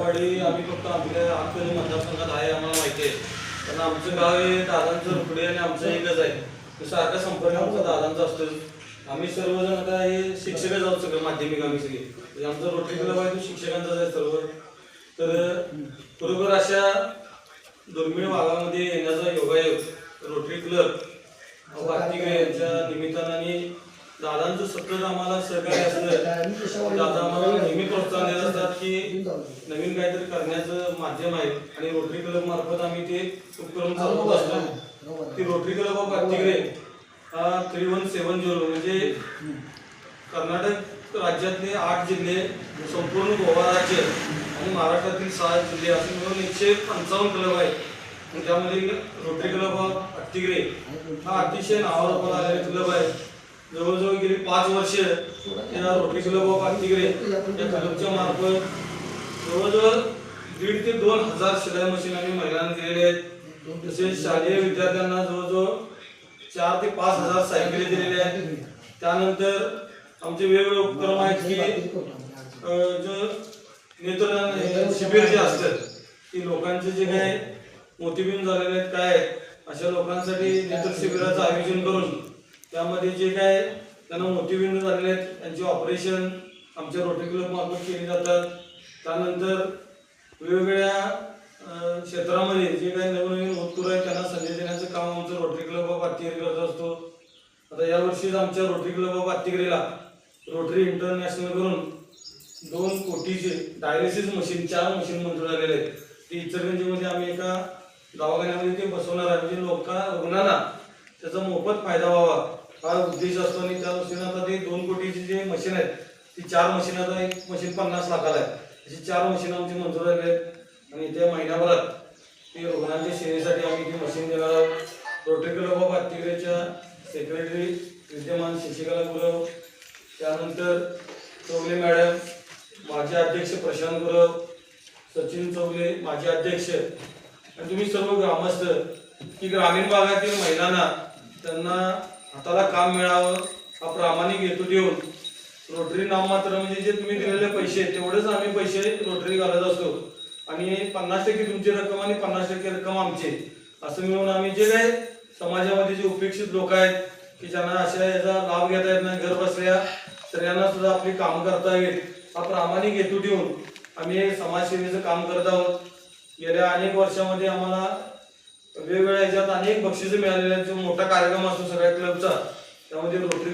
वाडी आम्ही फक्त आपल्या अख्खनी मतदारसंघात आहे आम्हाला माहिती आहे. पण आमचं गाव हे दादांचं रुपडे आणि आमचं एकच आहे. तर सारखा संपर्क आमचा दादांचा असतो. आम्ही सर्वजण आता हे शिक्षकच आहोत सगळं माध्यमिक आम्ही सगळे. म्हणजे आमचा रोटरी क्लब आहे तो शिक्षकांचाच आहे सर्व. तर बरोबर अशा दुर्मिळ भागामध्ये येण्याचा योगायोग रोटरी क्लब वार्तिके यांच्या सतत आम्हाला सहकार्य असलं दादा आम्हाला नेहमी प्रोत्साहन देत असतात की नवीन काहीतरी करण्याचं माध्यम आहे. आणि रोटरी क्लब मार्फत आम्ही ते उपक्रम चालवत असतो. की रोटरी क्लब ऑफ वार्तिके हा थ्री वन सेवन झिरो म्हणजे कर्नाटक राज्यातले आठ जिल्हे संपूर्ण गोवा राज्य आणि महाराष्ट्रातील सहा जिल्हे असे मिळून एकशे पंचावन्न क्लब आहेत. त्यामध्ये रोटरी क्लब ऑफ अत्तिग्रे हा अतिशय नावाजोगा आलेला क्लब आहे. पाच वर्ष या रोटरी क्लब ऑफ अत्तिग्रे या क्लबच्या मार्फत जवळजवळ दीड ते दोन हजार शिलाई मशीन आम्ही महिलांना दिलेले आहेत. तसेच शालेय विद्यार्थ्यांना जवळजवळ चार ते पाच हजार सायकली दिलेल्या आहेत. त्यानंतर आमचे वेगवेगळे उपक्रम आहेत की जो नेत्रदान शिबिर जे असतं की लोकांचे जे काय मोतीबिंद झालेले आहेत काय अशा लोकांसाठी नेत्र शिबिराचं आयोजन करून त्यामध्ये जे काय त्यांना मोतीबिंद झालेले आहेत. त्यांचे ऑपरेशन आमच्या रोटरी क्लब मार्फत केली जातात. त्यानंतर वेगवेगळ्या क्षेत्रामध्ये जे काही नवीन नवीन होतकरू आहेत त्यांना संधी देण्याचं काम आमचं रोटरी क्लब ऑफ आत्तिगिरी करत असतो. आता या वर्षीच आमच्या रोटरी क्लब ऑफ आत्तिगिरीला रोटरी इंटरनॅशनल करून दोन कोटीचे डायलिसिस मशीन चार मशीन मंजूर झालेले आहेत. ते इचलकरंजीमध्ये आम्ही एका दवाखान्यामध्ये ते बसवणार आहे. म्हणजे लोक रुग्णांना त्याचा मोफत फायदा व्हावा. हा उद्देश असतो आणि त्या दृष्टीने आता ते दोन कोटीची जे मशीन आहेत ती चार मशीन आता एक मशीन पन्नास लाखाला आहे. अशी चार मशीन आमची मंजूर झालेली आहेत. आणि त्या महिन्याभरात ते रुग्णांच्या सेवेसाठी आम्ही ती मशीन देणार आहोत. रोटरी क्लब ऑफ अत्तिग्रेच्या सेक्रेटरी विद्यमान शशिकला गुरव त्यानंतर चौगले मॅडम माजी अध्यक्ष प्रशांत गुरव सचिन चौगले माजी अध्यक्ष आणि तुम्ही सर्व ग्रामस्थ. की ग्रामीण भागातील महिलांना त्यांना हाताला काम मिळावं हा प्रामाणिक हेतू देऊन रोटरी नाममात्र म्हणजे जे तुम्ही दिलेले पैसे तेवढेच आम्ही पैसे रोटरी घालत असतो. आणि पन्नास टक्के तुमची रक्कम आणि पन्नास टक्के रक्कम आमची असं मिळून आम्ही जे काय समाजामध्ये जे उपेक्षित लोक आहेत की ज्यांना अशा याचा लाभ घेता येत नाही घर बसल्या तर सुद्धा आपली कामं करता येईल. हा प्रामाणिक हेतू ठेवून आम्ही समाजसेवेचं काम करत आहोत. गेल्या अनेक वर्षामध्ये आम्हाला वेगवेगळ्या ह्याच्यात अनेक बक्षिसं मिळालेले आहेत. जो मोठा कार्यक्रम असतो सगळ्या क्लबचा त्यामध्ये रोटरी